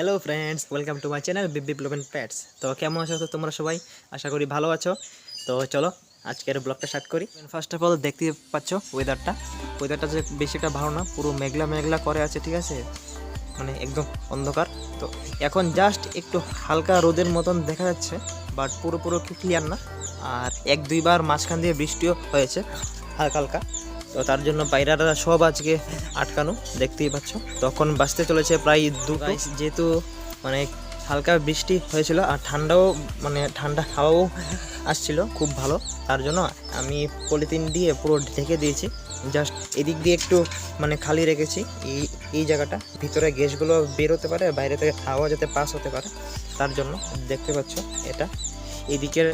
Hello friends welcome to my channel বিপ্লবেন প্যাটস তো কেমন আছো তো তোমরা সবাই? আশা করি ভালো আছো। তো চলো, আজকের ব্লগটা স্টার্ট করি। ফার্স্ট অফ অল দেখতে পাচ্ছ ওয়েদারটা ওয়েদারটা যে বেশি একটা ভালো না, পুরো মেঘলা মেঘলা করে আছে, ঠিক আছে? মানে একদম অন্ধকার। তো এখন জাস্ট একটু হালকা রোদের মতন দেখা যাচ্ছে বাট পুরো পুরো ক্লিয়ার না। আর এক দুইবার মাঝখান দিয়ে বৃষ্টিও হয়েছে, হালকা হালকা। তো তার জন্য পায়রারা সব আজকে আটকানো দেখতেই পাচ্ছ। তখন বাঁচতে চলেছে প্রায় দুটো। যেহেতু মানে হালকা বৃষ্টি হয়েছিল আর ঠান্ডাও মানে ঠান্ডা হাওয়াও আসছিল খুব ভালো। তার জন্য আমি পলিথিন দিয়ে পুরো ঢেকে দিয়েছি। জাস্ট এদিক দিয়ে একটু মানে খালি রেখেছি। এই এই জায়গাটা ভিতরে গ্যাসগুলো বের হতে পারে বাইরে থেকে হাওয়া যাতে পাস হতে পারে। তার জন্য দেখতে পাচ্ছ এটা। এদিকের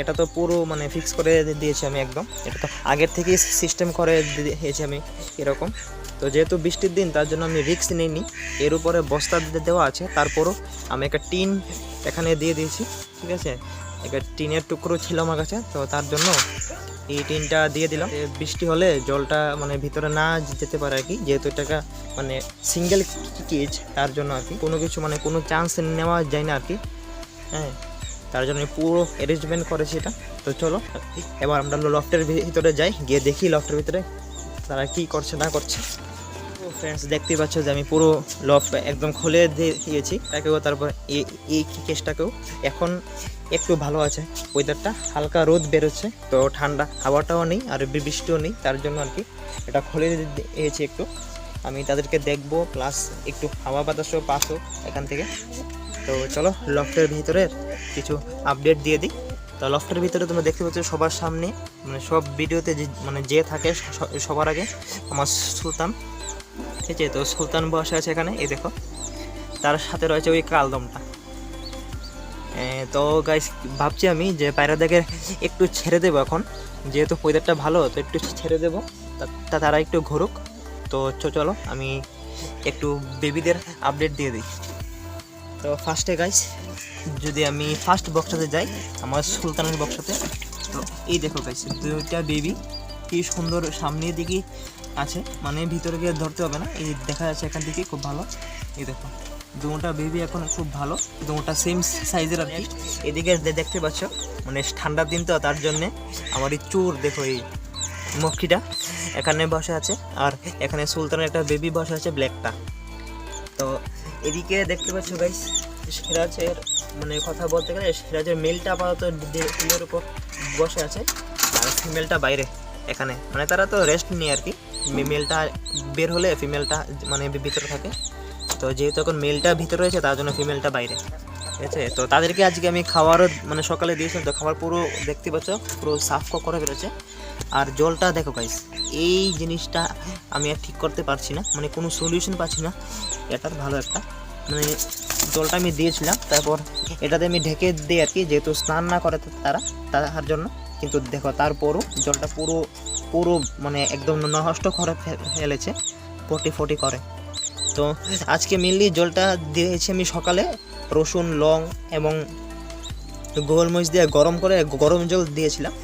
এটা তো পুরো মানে ফিক্স করে দিয়েছি আমি একদম। এটা তো আগের থেকেই সিস্টেম করে দিয়েছি আমি এরকম। তো যেহেতু বৃষ্টির দিন, তার জন্য আমি রিক্স নিইনি। এর উপরে বস্তা দেওয়া আছে। তারপরও আমি একটা টিন এখানে দিয়ে দিয়েছি, ঠিক আছে? একটা টিনের টুকরো ছিল আমার কাছে, তো তার জন্য এই টিনটা দিয়ে দিলাম। বৃষ্টি হলে জলটা মানে ভিতরে না যেতে পারে আর কি। যেহেতু এটা মানে সিঙ্গেল কেজ তার জন্য আর কি। কোনো কিছু মানে কোনো চান্স নেওয়া যায় না আর কি। হ্যাঁ তার জন্য পুরো অ্যারেঞ্জমেন্ট করেছি এটা। তো চলো, এবার আমরা লফটের ভিতরে যাই, গিয়ে দেখি লফটের ভিতরে তারা কি করছে, না করছে। ফ্রেন্ডস দেখতেই পাচ্ছ যে আমি পুরো লফ একদম খুলে দিয়ে- দিয়েছি, তাকেও তারপর এই কেসটাকেও। এখন একটু ভালো আছে ওয়েদারটা হালকা রোদ বেরোচ্ছে, তো ঠান্ডা হাওয়াটাও নেই, আর বৃষ্টিও নেই, তার জন্য আর কি এটা খুলে দিয়েছি একটু। আমি তাদেরকে দেখব প্লাস একটু হাওয়া বাতাসও পাস এখান থেকে। তো চলো লফটের ভিতরের কিছু আপডেট দিয়ে দিই। তো লফটের ভিতরে তোমরা দেখতে পাচ্ছ সবার সামনে মানে সব ভিডিওতে যে মানে যে থাকে সবার আগে আমার সুলতান। ঠিক আছে, তো সুলতান বসে আছে এখানে, এই দেখো। তার সাথে রয়েছে ওই কালদমটা। তো গাইস ভাবছি আমি যে পায়রাদেরকে একটু ছেড়ে দেবো এখন। যেহেতু ওয়েদারটা ভালো, তো একটু ছেড়ে দেবো। তারা একটু ঘুরুক। তো চলো, আমি একটু বেবিদের আপডেট দিয়ে দিই। তো ফার্স্টে গাইস যদি আমি ফার্স্ট বক্সাতে যাই, আমার সুলতানের বক্সাতে তো এই দেখো গাইস দুইটা বেবি কি সুন্দর সামনের দিকে আছে মানে ভিতরে গিয়ে ধরতে হবে না, এই দেখা যাচ্ছে এখান থেকে খুব ভালো। এই দেখো, দুটা বেবি এখন খুব ভালো, দুটা সেম সাইজের আর কি। এদিকে দেখতে পাচ্ছ মানে ঠান্ডার দিন তো, তার জন্যে আমার এই চোর, দেখো এই মক্ষিটা এখানে বসে আছে আর এখানে সুলতানের একটা বেবি বসে আছে ব্ল্যাকটা। তো এদিকে দেখতে পাচ্ছ গাইস সিরাজের মানে কথা বলতে গেলে সিরাজের মেলটা আপাতত ডিলের উপর বসে আছে আর ফিমেলটা বাইরে এখানে। মানে তারা তো রেস্ট নিয়ে আর কি। মেলটা বের হলে ফিমেলটা মানে ভিতরে থাকে। তো যেহেতু এখন মেলটা ভিতরে রয়েছে, তার জন্য ফিমেলটা বাইরে। আছে, তো তাদেরকে আজকে আমি খাবারও মানে সকালে দিয়েছিলাম, তো খাবার পুরো দেখতে পাচ্ছ, পুরো সাফ করে বেরোছে আর জলটা দেখো গাইস এই জিনিসটা আমি আর ঠিক করতে পারছি না মানে কোনো সলিউশন পাচ্ছি না। এটার ভালো একটা মানে জলটা আমি দিয়েছিলাম, তারপর এটাতে আমি ঢেকে দিই আর কি, যেহেতু স্নান না করে তারা তার জন্য। কিন্তু দেখো, তারপরও জলটা পুরো পুরো মানে একদম নষ্ট করে ফেলেছে, ফটি ফটি করে। তো আজকে মেনলি জলটা দিয়েছি আমি সকালে, রসুন, লং এবং গোলমরিচ দিয়ে গরম করে গরম জল দিয়েছিলাম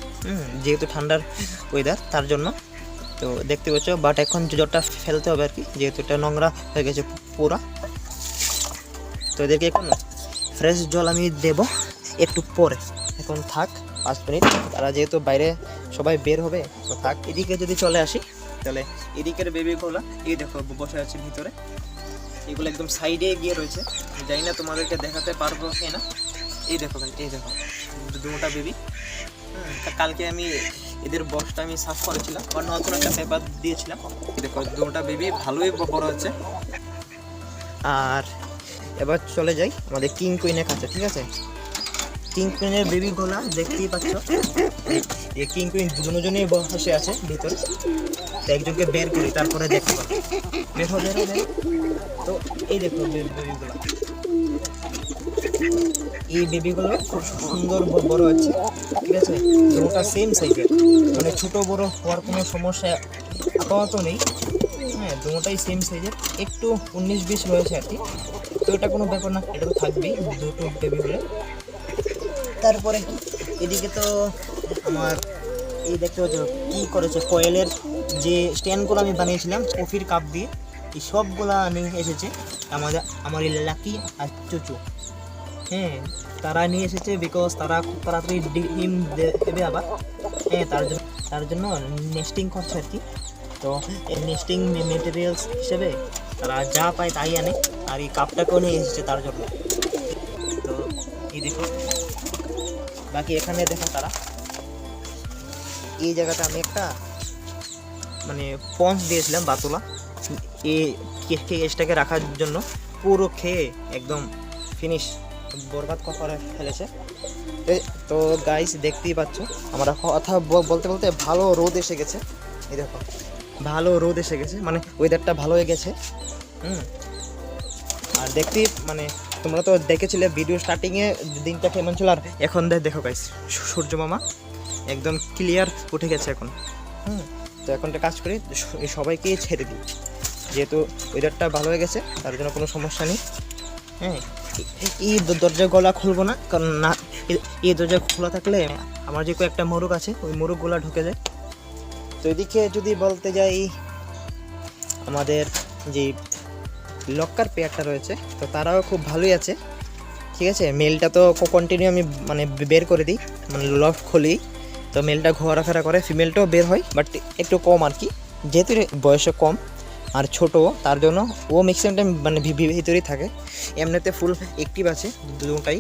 যেহেতু ঠান্ডার ওয়েদার তার জন্য। তো দেখতে পাচ্ছ বাট এখন জলটা ফেলতে হবে আর কি, যেহেতু এটা নোংরা হয়ে গেছে পুরা। তো এদেরকে এখন ফ্রেশ জল আমি দেব একটু পরে। এখন থাক, পাঁচ মিনিট, তারা যেহেতু বাইরে সবাই বের হবে, তো থাক, এদিকে যদি চলে আসি তাহলে এদিকের বেবিগুলো এই দেখো, বসে আছে ভিতরে। এগুলো একদম সাইডে গিয়ে রয়েছে। জানি না তোমাদেরকে দেখাতে পারব কি না। এই দেখো এই দেখো, দুটা বেবি কালকে আমি এদের বক্সটা আমি সাফ করেছিলাম আর নতুন একটা পেপার দিয়েছিলাম। দেখো, দুটা বেবি ভালোই ব- বড় হচ্ছে। আর এবার চলে যাই, আমাদের কিং কুইনের কাছে, ঠিক আছে? কিং কুইনের বেবিগুলা দেখতেই পাচ্ছ। এই কিং কুইন দুজনেই বসে আছে ভিতরে। তো একজনকে বের করি তারপরে দেখতে পাবো। বের হো বের হো, বের হো। তো এই দেখো বে- বেবিগুলো এই বেবিগুলো খুব সুন্দর বড় আছে ঠিক আছে? দুটা সেম সাইজের মানে ছোট বড় হওয়ার কোনো সমস্যা আপাতত নেই। হ্যাঁ দুটাই সেম সাইজের একটু উনিশ বিশ রয়েছে আর কি। তো এটা কোনো ব্যাপার না এটা তো থাকবেই দুটো বেবিগুলো তারপরে এদিকে তো আমার এই দেখতে পাচ্ছ কী করেছে, কয়েলের যে স্ট্যান্ডগুলো আমি বানিয়েছিলাম, কফির কাপ দিয়ে, এই সবগুলো নিয়ে এসেছে আমাদের আমার এই লাকি আর চুচু। হ্যাঁ তারা নিয়ে এসেছে বিকজ তারা খুব তাড়াতাড়ি ডিম দেবে আবার। হ্যাঁ তার জন্য তার জন্য নেস্টিং করছে আর কি। তো এই নেস্টিং মেটেরিয়ালস হিসেবে তারা যা পায় তাই আনে। আর এই কাপটাকেও নিয়ে এসেছে তার জন্য। তো এই দেখো বাকি এখানে দেখো তারা। এই জায়গাটা আমি একটা মানে পঞ্চ দিয়েছিলাম বাতুলা। এই কেসটাকে রাখার জন্য পুরো খেয়ে একদম ফিনিশ বরবাদ করে ফেলেছে। তো গাইস দেখতেই পাচ্ছ, আমরা কথা বলতে বলতে ভালো রোদ এসে গেছে। এই দেখো, ভালো রোদ এসে গেছে মানে ওয়েদারটা ভালো হয়ে গেছে। হুম, আর দেখতেই মানে তোমরা তো দেখেছিলে ভিডিও স্টার্টিংয়ে দিনটা কেমন ছিল, আর এখন দেখো গাইস সূর্য মামা একদম ক্লিয়ার উঠে গেছে এখন। হুম, তো এখন একটা কাজ করি সবাইকে ছেড়ে দিই। যেহেতু ওয়েদারটা ভালো হয়ে গেছে, তার জন্য কোনো সমস্যা নেই। হ্যাঁ এই দরজা গলা খুলবো না, কারণ না এই দরজা খোলা থাকলে আমার যে কয়েকটা মোরগ আছে, ওই মোরগগুলা ঢুকে যায়। তো এদিকে যদি বলতে যাই, আমাদের যে লক্কার পেয়ারটা রয়েছে, তো তারাও খুব ভালোই আছে। ঠিক আছে মেলটা তো কন্টিনিউ আমি মানে বের করে দিই মানে লক খুলি, তো মেলটা ঘোরাফেরা করে ফিমেলটাও বের হয় বাট একটু কম আর কি। যেহেতু বয়সে কম আর ছোট তার জন্য ও ম্যাক্সিমাম টাইম মানে ভিতরেই থাকে। এমনিতে ফুল অ্যাক্টিভ আছে দুটাই,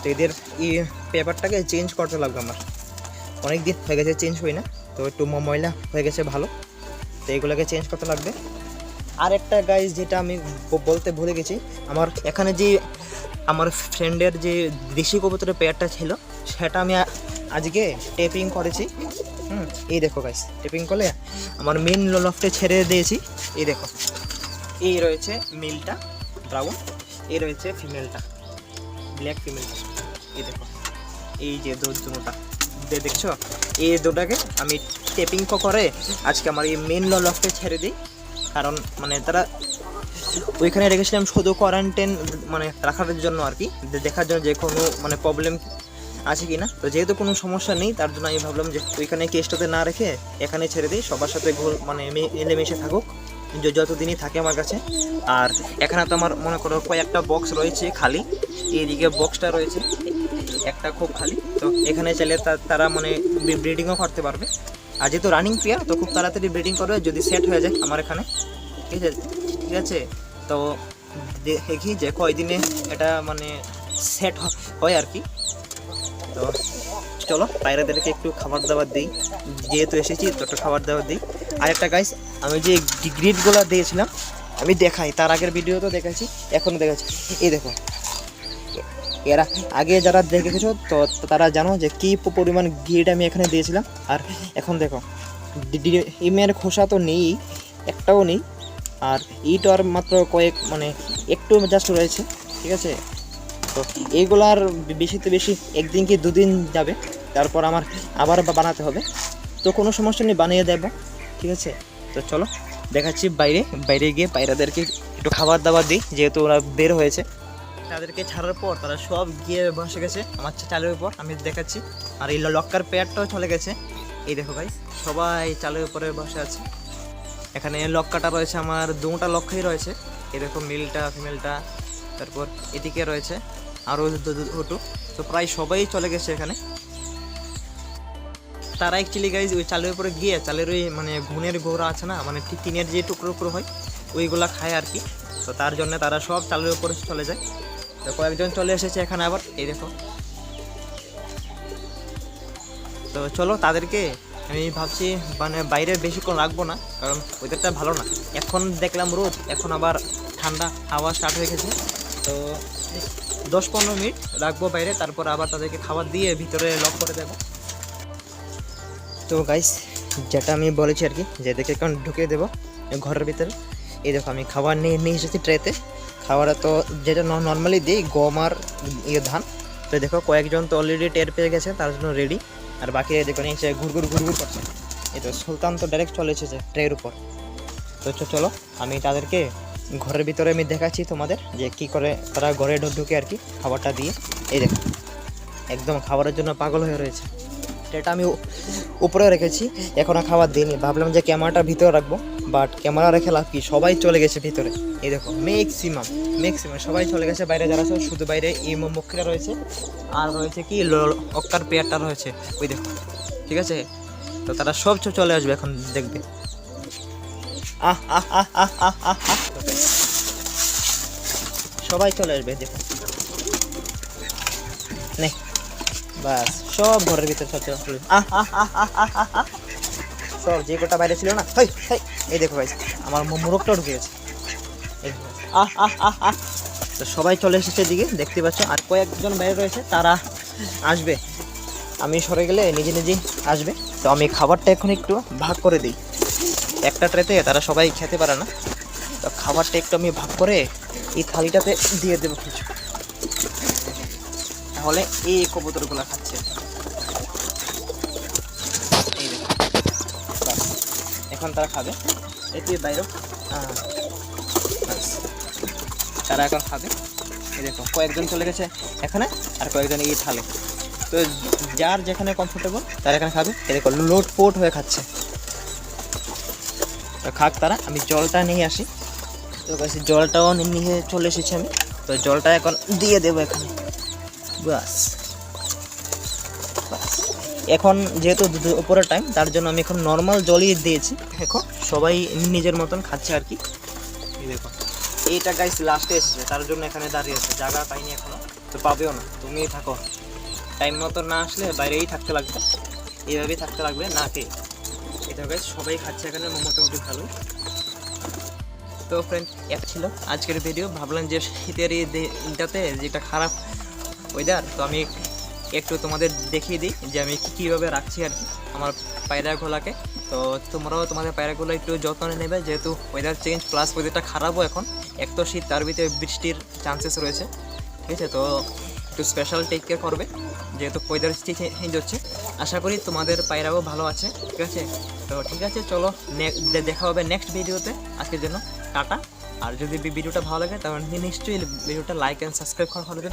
তো এদের এই পেপারটাকে চেঞ্জ করতে লাগবে আমার। অনেক দিন হয়ে গেছে চেঞ্জ হই না, তো একটু ময়লা হয়ে গেছে ভালো, তো এগুলোকে চেঞ্জ করতে লাগবে। আর একটা গাইজ যেটা আমি বলতে ভুলে গেছি, আমার এখানে যে আমার ফ্রেন্ডের যে দেশি কবুতরের পেয়ারটা ছিল, সেটা আমি আজকে টেপিং করেছি। হুম, এই দেখো গাইস টেপিং করলে আমার মেন লফটে ছেড়ে দিয়েছি। এই দেখো, এই রয়েছে মেলটা ব্রাউন এই রয়েছে ফিমেলটা ব্ল্যাক ফিমেলটা এই দেখো, এই যে দুটা দেখছ? এই দুটাকে আমি টেপিং করে আজকে আমার এই মেন লফটে ছেড়ে দিই। কারণ মানে তারা ওইখানে রেখেছিলাম শুধু কোয়ারেন্টাইন মানে রাখার জন্য আর কি। দেখার জন্য যে কোনো মানে প্রবলেম আছে কি না তো যেহেতু কোনো সমস্যা নেই, তার জন্য আমি ভাবলাম যে ওইখানে কেসটাতে না রেখে এখানে ছেড়ে দিই, সবার সাথে ঘোল মানে মিলেমিশে থাকুক যতদিনই থাকে আমার কাছে। আর এখানে তো আমার, মনে করো, কয়েকটা বক্স রয়েছে খালি। এইদিকে বক্সটা রয়েছে, একটা খুব খালি। তো এখানে চাইলে তারা মানে ব্রিডিংও করতে পারবে। আর যেহেতু রানিং প্লেয়ার তো খুব তাড়াতাড়ি ব্রিডিং করবে, যদি সেট হয়ে যায় আমার এখানে। ঠিক আছে? ঠিক আছে? তো দেখি যে কয়দিনে এটা মানে সেট হয় আর কি। তো চলো পায়রাদেরকে একটু খাবার দাবার দিই। যেহেতু এসেছি, তো একটু খাবার দাবার দিই। আর একটা গাইস আমি যে গ্রিডগুলো দিয়েছিলাম, আমি দেখাই। তার আগের ভিডিও তো দেখাচ্ছি এখনও দেখাচ্ছি এই দেখো এরা আগে যারা দেখেছ, তো তারা জানো যে কী পরিমাণ গ্রিড আমি এখানে দিয়েছিলাম। আর এখন দেখো ইমের খোসা তো নেই, একটাও নেই। আর ইট আর মাত্র কয়েক মানে একটু জাস্ট রয়েছে, ঠিক আছে? তো এইগুলার বেশিতে বেশি একদিন কি দুদিন যাবে, তারপর আমার আবার বানাতে হবে। তো কোনো সমস্যা নেই, বানিয়ে দেব, ঠিক আছে? তো চলো, দেখাচ্ছি বাইরে বাইরে গিয়ে পায়রাদেরকে একটু খাবার দাবার দিই, যেহেতু ওরা বের হয়েছে। তাদেরকে ছাড়ার পর তারা সব গিয়ে বসে গেছে আমার চালের উপর, আমি দেখাচ্ছি। আর এই লক্কার পেয়ারটাও চলে গেছে। এই দেখো ভাই সবাই চালের উপরে বসে আছে। এখানে লক্কাটা রয়েছে আমার, দুটা লক্ষ্যই রয়েছে। দেখো মেলটা ফিমেলটা তারপর এদিকে রয়েছে আরও দুটো। তো প্রায় সবাই চলে গেছে এখানে। তারা অ্যাকচুয়ালি গাইজ ওই চালের উপরে গিয়ে, চালের ওই মানে ঘুনের গোড়া আছে না মানে টিনের যে টুকরো টুকরো হয়, ওইগুলা খায় আর কি। তো তার জন্য তারা সব চালের উপরে চলে যায়। কয়েকজন চলে এসেছে এখানে আবার, এই দেখো। তো চলো তাদেরকে আমি ভাবছি মানে বাইরে বেশিক্ষণ রাখব না, কারণ ওয়েদারটা ভালো না। এখন দেখলাম রোদ, এখন আবার ঠান্ডা, হাওয়া স্টার্ট হয়ে গেছে। তো দশ পনেরো মিনিট রাখব বাইরে, তারপর আবার তাদেরকে খাবার দিয়ে ভিতরে লক করে দেবো। তো গাইস যেটা আমি বলেছি আর কি, যে দেখে এখন ঢুকিয়ে দেবো ঘরের ভিতরে। এই দেখো, আমি খাবার নিয়ে নিয়ে এসেছি ট্রেতে খাবারে তো যেটা নর্মালি দিই, গম আর ইয়ে ধান। তো দেখো, কয়েকজন তো অলরেডি টের পেয়ে গেছে, তার জন্য রেডি আর বাকি দেখো, নিচে ঘুরঘুর ঘুরঘুর করছে। এই তো সুলতান তো ডাইরেক্ট চলে এসেছে ট্রের উপর। তো চলো, আমি তাদেরকে ঘরের ভিতরে আমি দেখাচ্ছি তোমাদের, যে কি করে তারা ঘরে ঢুকে আর কি খাবারটা দিয়ে। এই দেখো, একদম খাবারের জন্য পাগল হয়ে রয়েছে। ট্রেটা আমি উপরে রেখেছি। এখনও খাবার দিইনি। ভাবলাম যে ক্যামেরাটা ভিতরে রাখব বাট ক্যামেরা রেখে লাভ কি? সবাই চলে গেছে ভিতরে। এই দেখো ম্যাক্সিমাম ম্যাক্সিমাম সবাই চলে গেছে। বাইরে যারা আছে, শুধু বাইরে ইমো মক্ষিরা রয়েছে। আর রয়েছে কি অক্কার পেয়ারটা রয়েছে। ওই দেখো, ঠিক আছে? তো তারা সব চলে আসবে এখন, দেখবে। আহ। সবাই চলে আসবে, দেখো। নে। বাস, সব ঘরের ভিতরে সব চলে। সব যে কটা বাইরে ছিল না, হেই হেই, এই দেখো ভাই আমার মু- মুরগটাও ঢুকে গেছে। তো সবাই চলে এসেছে এদিকে, দেখতে পাচ্ছ, আর কয়েকজন বাইরে রয়েছে, তারা আসবে। আমি সরে গেলে নিজে নিজেই আসবে। তো আমি খাবারটা এখন একটু ভাগ করে দিই। একটা ট্রেতে তারা সবাই খেতে পারে না। তো খাবারটা একটু আমি ভাগ করে এই থালিটাতে দিয়ে দেবো কিছু। তাহলে এই কবুতরগুলো খাচ্ছে। এখন তারা খাবে। এটি বাইরে। তারা এখন খাবে। এই দেখো কয়েকজন চলে গেছে এখানে আর কয়েকজন এই থালে। তো যার যেখানে কমফোর্টেবল তারা এখানে খাবে। এই দেখো লোট পোট হয়ে খাচ্ছে। তো খাক তারা আমি জলটা নিয়ে আসি। তো জলটাও নিয়ে চলে এসেছি আমি। তো জলটা এখন দিয়ে দেবো এখানে। বাস বাস। এখন যেহেতু উপরের টাইম তার জন্য আমি এখন নর্মাল জলই দিয়েছি। দেখো সবাই নিজের মতন খাচ্ছে আর কি। দেখো। এইটা গাইস লাস্টে এসেছে তার জন্য এখানে দাঁড়িয়ে আছে। জায়গা পাইনি এখনও তো পাবেও না। তুমি থাকো। টাইম মতো না আসলে বাইরেই থাকতে লাগবে। এইভাবেই থাকতে লাগবে না খেয়ে। এটা গাইস সবাই খাচ্ছে এখানে মোটামুটি ভালো। তো ফ্রেন্ড এক ছিল আজকের ভিডিও ভাবলাম যে শীতের এই দিনটাতে যেটা খারাপ ওয়েদার তো আমি একটু তোমাদের দেখিয়ে দিই যে আমি কীভাবে রাখছি আর কি আমার পায়রাগুলোকে তো তোমরাও তোমাদের পায়রাগুলো একটু যত্ন নেবে, যেহেতু ওয়েদার চেঞ্জ প্লাস ওয়েদারটা খারাপও এখন, এক তো শীত, তার ভিতরে বৃষ্টির চান্সেস রয়েছে, ঠিক আছে? তো একটু স্পেশাল টেক কেয়ার করবে, যেহেতু ওয়েদার চেঞ্জ হচ্ছে। আশা করি তোমাদের পায়রাও ভালো আছে, ঠিক আছে? তো ঠিক আছে, চলো দেখা হবে নেক্সট ভিডিওতে আজকের জন্য টাটা। আর যদি ভিডিওটা ভালো লাগে, তাহলে নিশ্চয়ই ভিডিওটা লাইক অ্যান্ড সাবস্ক্রাইব করা ভালো হবে